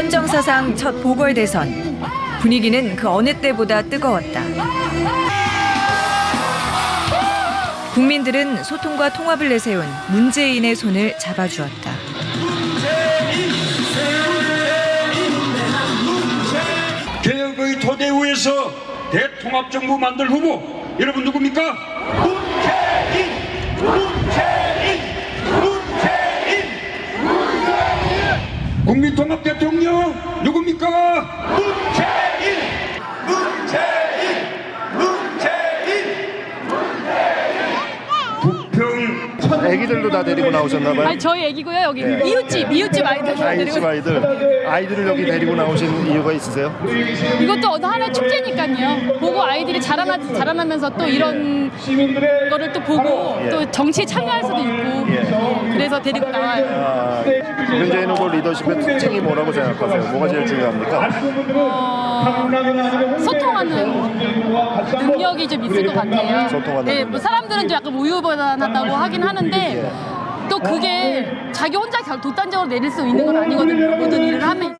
헌정 사상 첫 보궐대선. 분위기는 그 어느 때보다 뜨거웠다. 국민들은 소통과 통합을 내세운 문재인의 손을 잡아주었다. 개혁의 토대 위에서 대통합정부 만들 후보 여러분 누굽니까? 문재인! 문재인! 문재인! 국민통합 대통령 누굽니까? 문재인! 문재인! 문재인! 부평 애기들도 다 데리고 나오셨나 봐요. 아니 저희 애기고요 여기 이웃집 이웃집 아이들 다 아이집 데리고 아이들 아이들을 여기 데리고 나오신 이유가 있으세요? 이것도 어느 하나의 축제니까요 보고 아이들이 자라나 자라나면서 또 이런 거를 또 보고 예. 또 정치에 참여할 수도 있고 그래서 데리고 나와요 아, 문재인 후보 리더십의 특징이 뭐라고 생각하세요? 뭐가 제일 중요합니까? 어, 소통하는 능력이 좀 있을 것 같아요. 소통하는 네, 능력. 뭐 사람들은 좀 약간 우유부단하다고 하긴 하는데 예. 또 그게 자기 혼자 결- 독단적으로 내릴 수 있는 건 아니거든요. 모든 일을 하면.